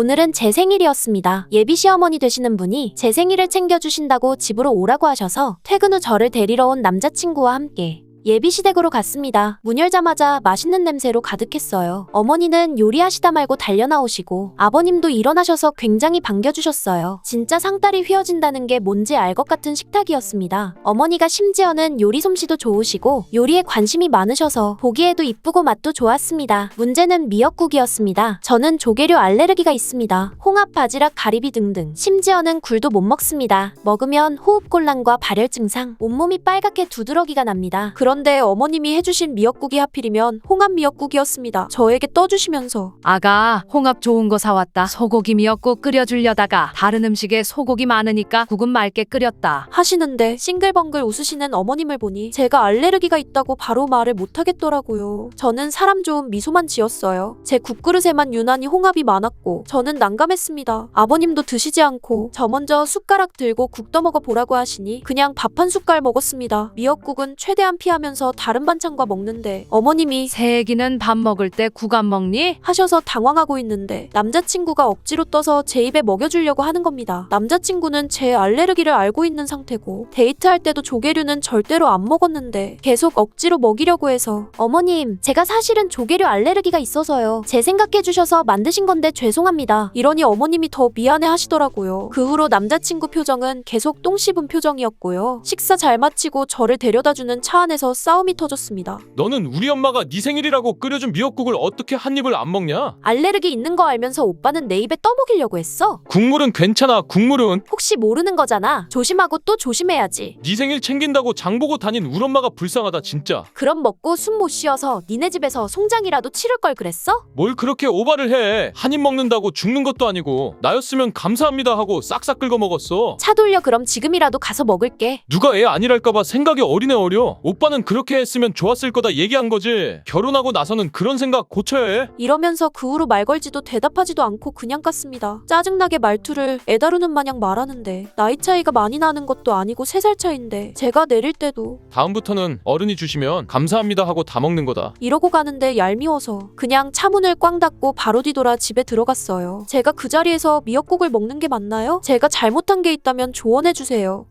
오늘은 제 생일이었습니다. 예비 시어머니 되시는 분이 제 생일을 챙겨주신다고 집으로 오라고 하셔서 퇴근 후 저를 데리러 온 남자친구와 함께 예비 시댁으로 갔습니다. 문 열자마자 맛있는 냄새로 가득했어요. 어머니는 요리하시다 말고 달려나오시고 아버님도 일어나셔서 굉장히 반겨주셨어요. 진짜 상다리 휘어진다는 게 뭔지 알 것 같은 식탁이었습니다. 어머니가 심지어는 요리 솜씨도 좋으시고 요리에 관심이 많으셔서 보기에도 이쁘고 맛도 좋았습니다. 문제는 미역국이었습니다. 저는 조개류 알레르기가 있습니다. 홍합, 바지락, 가리비 등등. 심지어는 굴도 못 먹습니다. 먹으면 호흡곤란과 발열 증상, 온몸이 빨갛게 두드러기가 납니다. 그런 데 어머님이 해주신 미역국이 하필이면 홍합 미역국이었습니다. 저에게 떠주시면서 아가, 홍합 좋은 거 사왔다. 소고기 미역국 끓여주려다가 다른 음식에 소고기 많으니까 국은 맑게 끓였다. 하시는데 싱글벙글 웃으시는 어머님을 보니 제가 알레르기가 있다고 바로 말을 못하겠더라고요. 저는 사람 좋은 미소만 지었어요. 제 국그릇에만 유난히 홍합이 많았고 저는 난감했습니다. 아버님도 드시지 않고 저 먼저 숟가락 들고 국 떠먹어 보라고 하시니 그냥 밥 한 숟갈 먹었습니다. 미역국은 최대한 피하 면서 다른 반찬과 먹는데 어머님이 새 애기는 밥 먹을 때국안 먹니? 하셔서 당황하고 있는데 남자친구가 억지로 떠서 제 입에 먹여주려고 하는 겁니다. 남자친구는 제 알레르기를 알고 있는 상태고 데이트할 때도 조개류는 절대로 안 먹었는데 계속 억지로 먹이려고 해서 어머님 제가 사실은 조개류 알레르기가 있어서요. 제 생각해 주셔서 만드신 건데 죄송합니다. 이러니 어머님이 더 미안해 하시더라고요. 그 후로 남자친구 표정은 계속 똥 씹은 표정이었고요. 식사 잘 마치고 저를 데려다주는 차 안에서 싸움이 터졌습니다. 너는 우리 엄마가 네 생일이라고 끓여준 미역국을 어떻게 한 입을 안 먹냐? 알레르기 있는 거 알면서 오빠는 내 입에 떠먹이려고 했어? 국물은 괜찮아. 국물은 혹시 모르는 거잖아. 조심하고 또 조심해야지. 네 생일 챙긴다고 장 보고 다닌 우리 엄마가 불쌍하다 진짜. 그럼 먹고 숨 못 쉬어서 니네 집에서 송장이라도 치를 걸 그랬어? 뭘 그렇게 오바를 해? 한 입 먹는다고 죽는 것도 아니고 나였으면 감사합니다 하고 싹싹 긁어 먹었어. 차 돌려 그럼 지금이라도 가서 먹을게. 누가 애 아니랄까봐 생각이 어리네 어려. 오빠는 그렇게 했으면 좋았을 거다 얘기한 거지. 결혼하고 나서는 그런 생각 고쳐야 해. 이러면서 그 후로 말 걸지도 대답하지도 않고 그냥 갔습니다. 짜증나게 말투를 애다루는 마냥 말하는데 나이 차이가 많이 나는 것도 아니고 세살 차인데 제가 내릴 때도 다음부터는 어른이 주시면 감사합니다 하고 다 먹는 거다. 이러고 가는데 얄미워서 그냥 차문을 꽝 닫고 바로 뒤돌아 집에 들어갔어요. 제가 그 자리에서 미역국을 먹는 게 맞나요? 제가 잘못한 게 있다면 조언해 주세요.